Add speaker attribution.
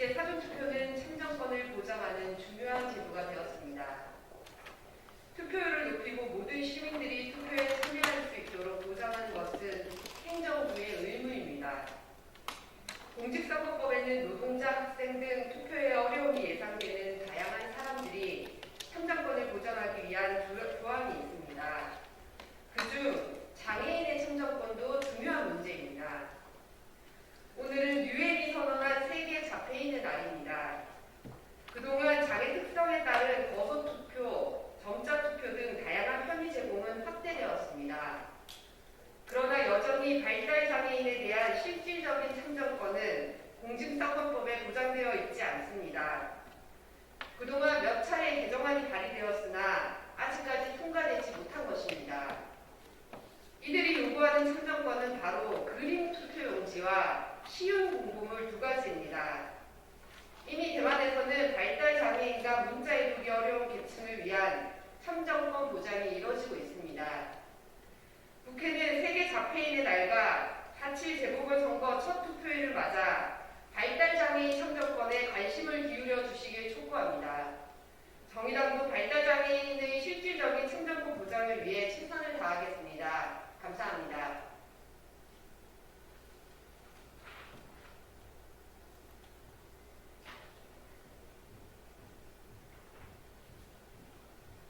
Speaker 1: 이제 사전투표는 참정권을 보장하는 중요한 제도가 되었습니다. 투표율을 높이고 모든 시민들이 투표에 참여할 수 있도록 보장하는 것은 행정부의 의무입니다. 공직선거법에는 노동자, 학생 등 투표에 어려움이 예상되는 다양한 사람들이 참정권을 보장하기 위한 조- 조항이 있습니다. 그중 장애인의 참정권도 중요한 문제입니다. 오늘은 유엔이 선언한 세계 자폐인의 날입니다. 그동안 장애 특성에 따른 거소 투표, 점자 투표 등 다양한 편의 제공은 확대되었습니다. 그러나 여전히 발달 장애인에 대한 실질적인 참정권은 공직선거법에 보장되어 있지 않습니다. 그동안 몇 차례 개정안이 발의되었으나 아직까지 통과되지 못한 것입니다. 이들이 요구하는 참정권은 바로 그림 투표 용지와 쉬운 공부물 두 가지입니다. 이미 대만에서는 발달 장애인과 문자 읽기 어려운 계층을 위한 참정권 보장이 이뤄지고 있습니다. 국회는 세계 자폐인의 날과 4.7 재보궐선거 첫 투표일을 맞아 장애인 참정권에 관심을 기울여 주시길 촉구합니다. 정의당도 발